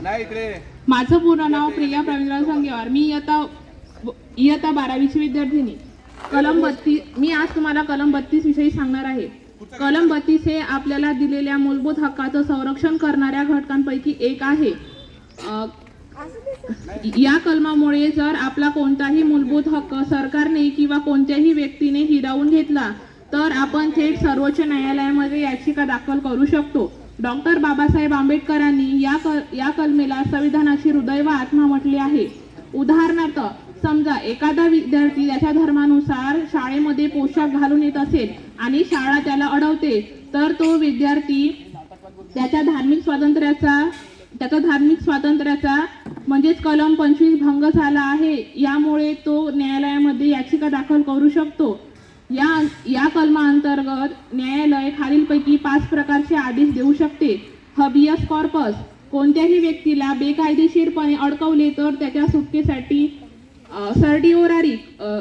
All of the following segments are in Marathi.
माझं पूर्ण नाव प्रिया प्रवीणराव संगेवार. मी इयत्ता इयत्ता बारावीची विद्यार्थिनी. कलम बत्तीस मी आज तुम्हाला कलम बत्तीस विषयी सांगणार आहे. कलम बत्तीस हे आपल्याला दिलेल्या मूलभूत हक्काचं संरक्षण करणाऱ्या घटकांपैकी एक आहे. या कलमामुळे जर आपला कोणताही मूलभूत हक्क सरकारने किंवा कोणत्याही व्यक्तीने हिरावून घेतला तर आपण थेट सर्वोच्च न्यायालयामध्ये याचिका दाखल करू शकतो. डॉक्टर बाबासाहेब आंबेडकरांनी या कल या कलमेला संविधानाची हृदय व आत्मा म्हटले आहे. उदाहरणार्थ समजा एखादा विद्यार्थी त्याच्या धर्मानुसार शाळेमध्ये पोशाख घालून येत असेल आणि शाळा त्याला अडवते तर तो विद्यार्थी त्याच्या धार्मिक स्वातंत्र्याचा त्याचा धार्मिक स्वातंत्र्याचा म्हणजेच कलम पंचवीस भंग झाला आहे. यामुळे तो न्यायालयामध्ये याचिका दाखल करू शकतो. या या कलमाअंतर्गत न्यायालय खालीलपैकी पाच प्रकारचे आदेश देऊ शकते. हबियस कॉर्पस कोणत्याही व्यक्तीला बेकायदेशीरपणे अडकवले तर त्याच्या सुटकेसाठी सर्टिओरारी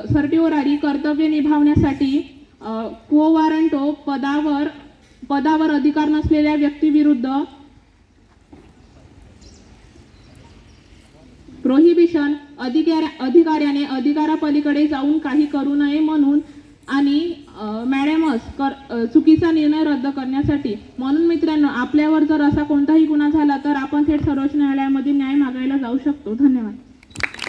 सर्टिओरारी कर्तव्य निभावण्यासाठी को वॉरंटो पदावर पदावर अधिकार नसलेल्या व्यक्तीविरुद्ध प्रोहिबिशन अधिकाऱ्या अधिकाऱ्याने अधिकारापलीकडे जाऊन काही करू नये म्हणून आणि मॅडमस कर चुकीचा निर्णय रद्द करण्यासाठी म्हणून मित्रांनो आपल्यावर जर असा कोणताही गुन्हा झाला तर आपण थेट सर्वोच्च न्यायालयामध्ये न्याय मागायला जाऊ शकतो. धन्यवाद.